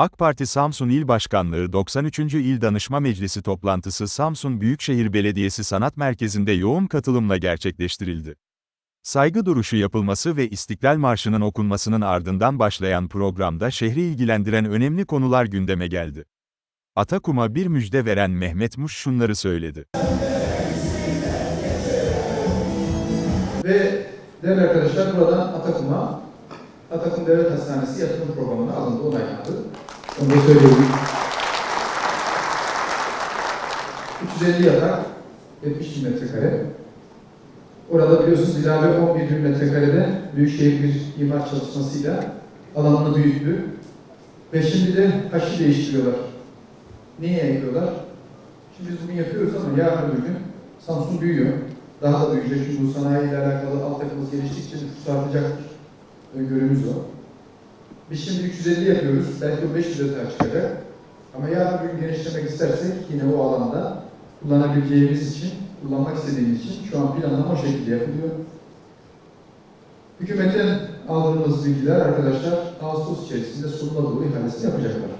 AK Parti Samsun İl Başkanlığı 93. İl Danışma Meclisi toplantısı Samsun Büyükşehir Belediyesi Sanat Merkezi'nde yoğun katılımla gerçekleştirildi. Saygı duruşu yapılması ve İstiklal Marşı'nın okunmasının ardından başlayan programda şehri ilgilendiren önemli konular gündeme geldi. Atakum'a bir müjde veren Mehmet Muş şunları söyledi. Ve değerli arkadaşlar buradan Atakum'a Atakum Devlet Hastanesi yatırım programına alındı, onaylandı. Onu da söyleyeyim. 350 yatak, 70 bin metrekare. Orada biliyorsunuz ilave 11 bin metrekarede Büyükşehir bir imar çalışmasıyla alanını büyüttü. Ve şimdi de haşı değiştiriyorlar. Niye yapıyorlar? Şimdi biz bugün yapıyoruz ama yarın bir gün Samsun büyüyor. Daha da büyüyecek çünkü bu sanayi ile alakalı altyapımız geliştikçe nüfus artacaktır. Öngörümüz o. Biz şimdi 350 yapıyoruz. Belki o 500'e kadar. Ama yarın bir gün genişlemek istersek yine o alanda kullanabileceğimiz için, kullanmak istediğimiz için şu an planlama o şekilde yapılıyor. Hükümetten aldığımız bilgiler arkadaşlar Ağustos içerisinde sunuma doğru ihalesini yapacaklar.